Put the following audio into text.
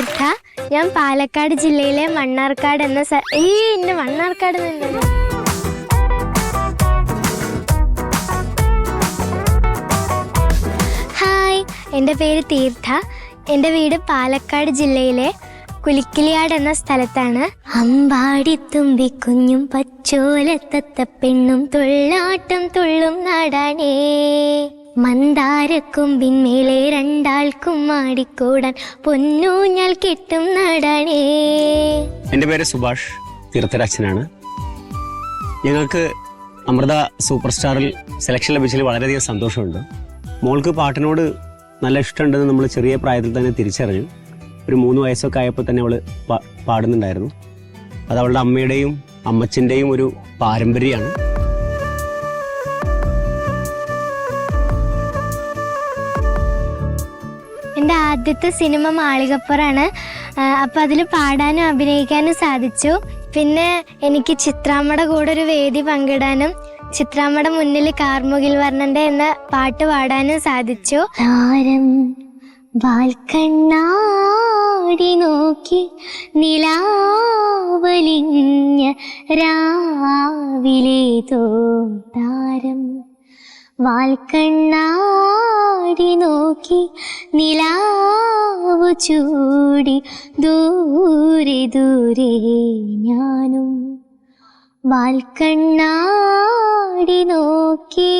തീർത്ഥ. ഞാൻ പാലക്കാട് ജില്ലയിലെ മണ്ണാർക്കാട് എന്ന സ്ഥ- ഈ മണ്ണാർക്കാട് ഹായ് എന്റെ പേര് തീർത്ഥ. എന്റെ വീട് പാലക്കാട് ജില്ലയിലെ കുലിക്കിളിയാട് എന്ന സ്ഥലത്താണ്. അമ്പാടി തുമ്പി കുഞ്ഞും പച്ചോലത്തത്ത പെണ്ണും തുള്ളാട്ടം തുള്ളും നാടാണേ മന്ദാരക്കൊമ്പിന്മേലെ രണ്ടാൾക്കും മാടിക്കൂടാൻ പൊന്നൂഞ്ഞാൽ കെട്ടും നടനേ. എന്റെ പേര് സുഭാഷ് തീർത്ഥരാജനാണ്. ഞങ്ങൾക്ക് അമൃത സൂപ്പർ സ്റ്റാറിൽ സെലക്ഷൻ ലഭിച്ചതിൽ വളരെയധികം സന്തോഷമുണ്ട്. മോൾക്ക് പാട്ടിനോട് നല്ല ഇഷ്ടമുണ്ടെന്ന് നമ്മൾ ചെറിയ പ്രായത്തിൽ തന്നെ തിരിച്ചറിഞ്ഞു. ഒരു മൂന്ന് വയസ്സൊക്കെ ആയപ്പോൾ തന്നെ അവൾ പാടുന്നുണ്ടായിരുന്നു. അത് അവളുടെ അമ്മയുടെയും അമ്മച്ചിന്റെയും ഒരു പാരമ്പര്യമാണ്. എന്റെ ആദ്യത്തെ സിനിമ മാളികപ്പുറാണ് അപ്പോൾ അതിൽ പാടാനും അഭിനയിക്കാനും സാധിച്ചു. പിന്നെ എനിക്ക് ചിത്രാമ്മയുടെ കൂടെ ഒരു വേദി പങ്കിടാനും ചിത്രാമ്മയുടെ മുന്നിൽ കാർമുകിൽ വർണന്റെ എന്ന പാട്ട് പാടാനും സാധിച്ചു. താരം വാൽക്കണ്ണാടി നോക്കി നിലാവലിഞ്ഞ രാവിലെ താരം വാൽക്കണ്ണാടി നോക്കി നിലാവു ചൂടി ദൂരെ ദൂരെ ഞാനും വാൽക്കണ്ണാടി നോക്കി.